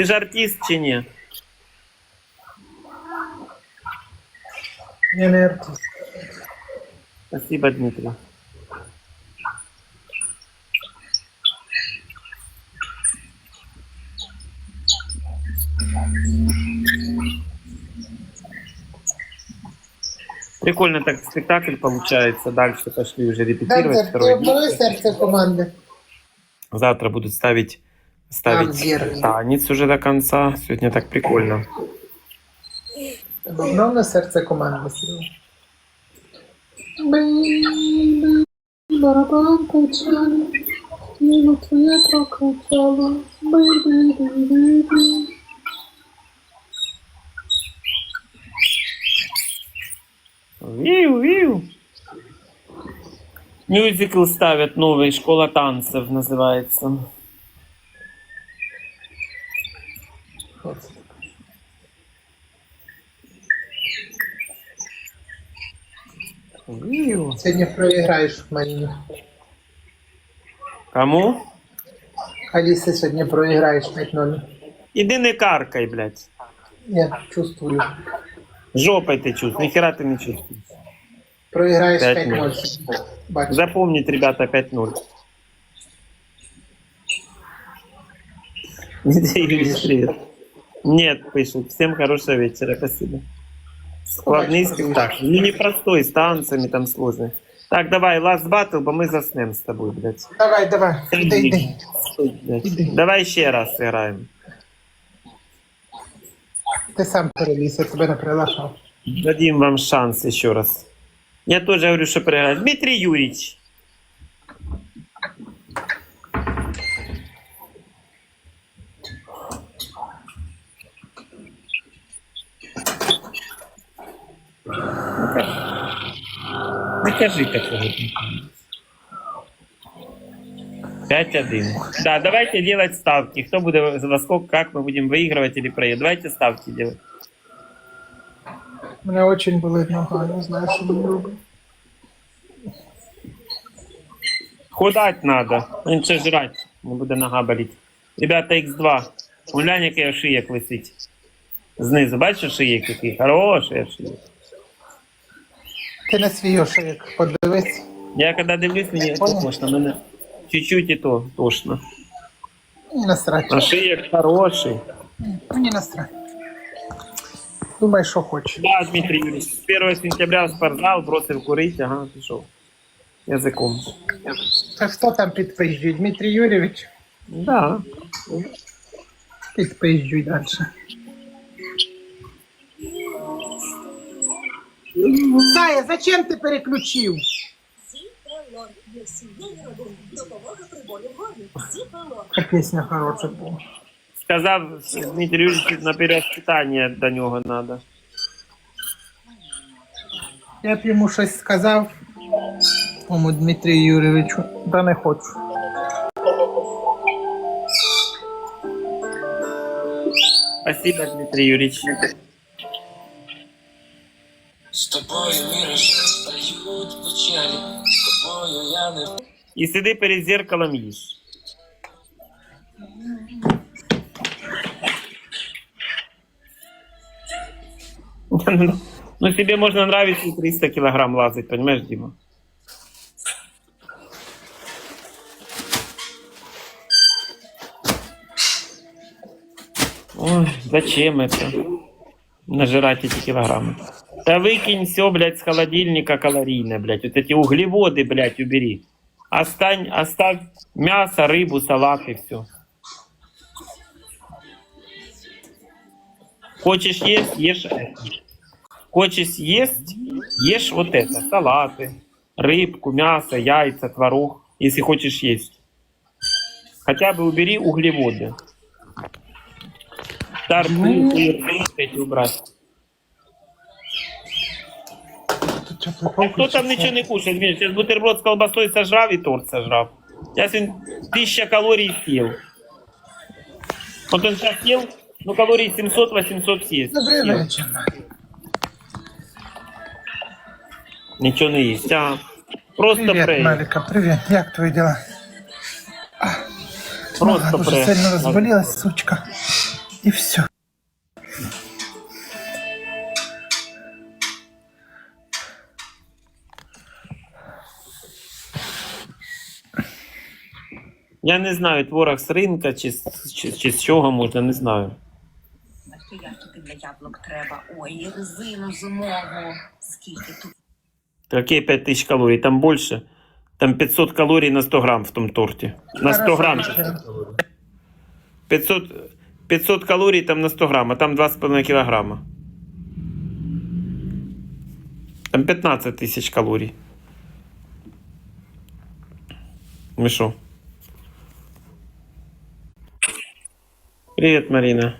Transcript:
Ти ж артист чи ні? Я не артист. Спасибо, Дмитрий. Прикольно так спектакль получается. Дальше пошли уже репетировать ти второй команди. Завтра будут ставить ставить зеркало. танец уже до конца. Сегодня так прикольно. Обновне серце команди. Серега. Бейбі, барабан качали, ніби твоє прокачало. Бейбі, бейбі. Виу, виу. Мюзикл ставят новый, школа танцев называется. Виу. Сьогодні проіграєш в Марині. Кому? Аліси сьогодні проіграєш 5-0. Иди не каркай, блядь. Я чувствую. Жопой ты чувствуешь, нихера ты не чувствуешь. Проіграєш 5:0. 5-0. Бачу. Запомнить, ребята, 5-0. Юрий, привет. Нет, пишут. Всем хорошего вечера, спасибо. Складный Удачи, спектакль. Ну, непростой, с танцами там сложный. Так, давай, last battle, бо мы заснем с тобой, блядь. Давай, давай. Іди, іди. Стой, блядь. Иди. Давай еще раз сыграем. Ти сам переліз, я тебе не приглашав. Дадим вам шанс еще раз. Я тоже говорю, что проиграть. Дмитрий Юрьевич. Накажи какого 5-1. Да, давайте делать ставки. Кто будет во сколько, как мы будем выигрывать или проигрывать. Давайте ставки делать. Мене очень болить нога, я не знаю, що мені робити. Худать надо. Менше жрать. Не буде нога боліти. Ребята, X2. Глянь, який шиєк висить. Знизу, бачиш шиєк який? Хороший шиєк. Ти на свій ошик подивись. Я коли дивлюсь, мені тошно. Мене чуть-чуть і то тошно. Мені насрать. А шиєк хороший. Мені насрать. Думай, що хочеш. Да, Дмитрий Юрьевич. С 1 сентября в спортзал бросив курити, ага, пішов. Язиком. Та хто там підпизджує? Дмитрій Юрійович? Да. Підпизджуй далі. Сая, зачем ти переключив? Зіпелон для сім'ї родин. Допомога при болі в горлі. Зіпелон. Пісня хороша була. Сказав Дмитрий Юрьевич, на перевоспитання до нього надо. Я б йому щось сказав, тому Дмитрію Юрійовичу, та не хочу. Спасибо, Дмитрий Юрьевич З тобою міражі стають печалі, з тобою я не І сиди перед зеркалом їж. Ну, тебе можно нравиться и 300 килограмм лазать, понимаешь, Дима? Ой, зачем это? Нажирать эти килограммы. Да выкинь все, блядь, с холодильника калорийное, блядь. Вот эти углеводы, блядь, убери. Остань, оставь мясо, рыбу, салат и все. Хочешь есть, ешь это. Хочешь есть, ешь вот это. Салаты, рыбку, мясо, яйца, творог, если хочешь есть. Хотя бы убери углеводы. Торты, сыр, эти убрать. А кто там ничего не кушает? Миш, сейчас бутерброд с колбасой сожрал и торт сожрал. Сейчас он тысяча калорий съел. Вот он сейчас съел, ну калорий 700-800 съест. Добрий съел. вечір. Ничего не есть. А, просто Привіт, прей. Маліка, привіт. Як твої діла? Просто Нога дуже прей. сильно розболілась, сучка. І все. Я не знаю, творог з ринка чи, чи, чи з чого можна, не знаю. А ще ящики для яблук треба. Ой, і резину зимову. Скільки тут Какие 5000 калорий? Там больше. Там 500 калорий на 100 грамм в том торте. На 100 грамм. 500, 500 калорий там на 100 грамм, а там 2,5 килограмма. Там 15 тысяч калорий. Ну что? Привет, Марина.